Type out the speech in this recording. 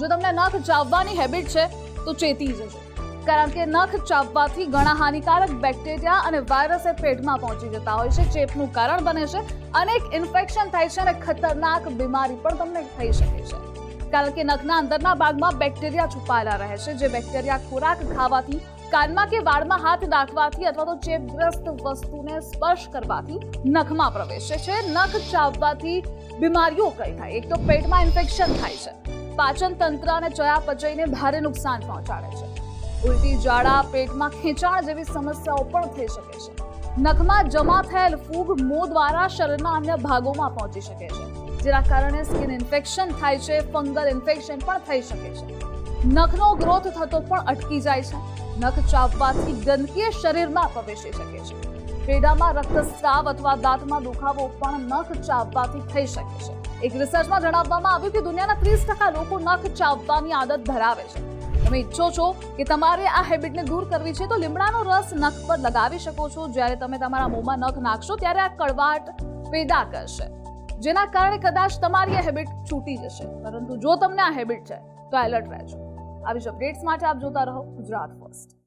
જો તમને નખ ચાવવાની હેબિટ છે, તો ચેતી જજો. કારણ કે નખ ચાવવાથી ઘણા હાનિકારક બેક્ટેરિયા અને વાયરસ એ પેટમાં પહોંચી જતા હોય છે. ચેપનું કારણ બને છે. અનેક ઇન્ફેક્શન થાય છે અને ખતરનાક બીમારી પણ તમને થઈ શકે છે. કારણ કે નખના અંદરના ભાગમાં બેક્ટેરિયા છુપાયેલા રહે છે. જે બેક્ટેરિયા ખોરાક ખાવાથી, કાનમાં કે વાળમાં હાથ નાખવાથી અથવા તો ચેપગ્રસ્ત વસ્તુને સ્પર્શ કરવાથી નખમાં પ્રવેશે છે. નખ ચાવવાથી બીમારીઓ કઈ થાય? એક તો પેટમાં ઇન્ફેક્શન થાય છે. પાચન તંત્ર અને ચયાપચયને ભારે નુકસાન પહોંચાડે છે. ઉલટી ઝાડા પેટમાં ખેંચાણ જેવી સમસ્યાઓ પણ થઈ શકે છે. નખમાં જમા થયેલ ફૂગ મોં દ્વારા શરીરના અન્ય ભાગોમાં પહોંચી શકે છે, જેના કારણે સ્કિન ઇન્ફેક્શન થાય છે, ફંગલ ઇન્ફેક્શન પણ થઈ શકે છે. નખનો ગ્રોથ થતો પણ અટકી જાય છે. નખ ચાવવાથી ગંદકી શરીરમાં પ્રવેશી શકે છે. પેડામાં રક્તસ્રાવ અથવા દાંતમાં દુખાવો પણ નખ ચાવવાથી થઈ શકે છે. એક રિસર્ચમાં જણાવવામાં આવ્યું કે દુનિયાના ત્રીસ ટકા લોકો નખ ચાવવાની આદત ધરાવે છે. તમે ઈચ્છો છો કે તમારે આ હેબિટને દૂર કરવી છે, તો લીમડાનો રસ નખ પર લગાવી શકો છો. જ્યારે તમે તમારા મોંમાં નખ નાખશો, ત્યારે આ કડવાટ પેદા કરશે. જેના કારણે કદાચ તમારી આ હેબિટ છૂટી જશે. પરંતુ જો તમને આ હેબિટ છે, તો એલર્ટ રહેજો. આવી જ અપડેટ્સ માટે આપ જોતા રહો ગુજરાત ફર્સ્ટ